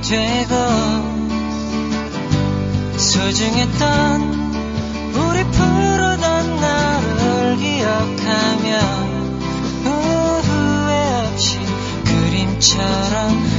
기억이 되고 소중했던 우리 푸르던 나를 기억하며 후회 없이 그림처럼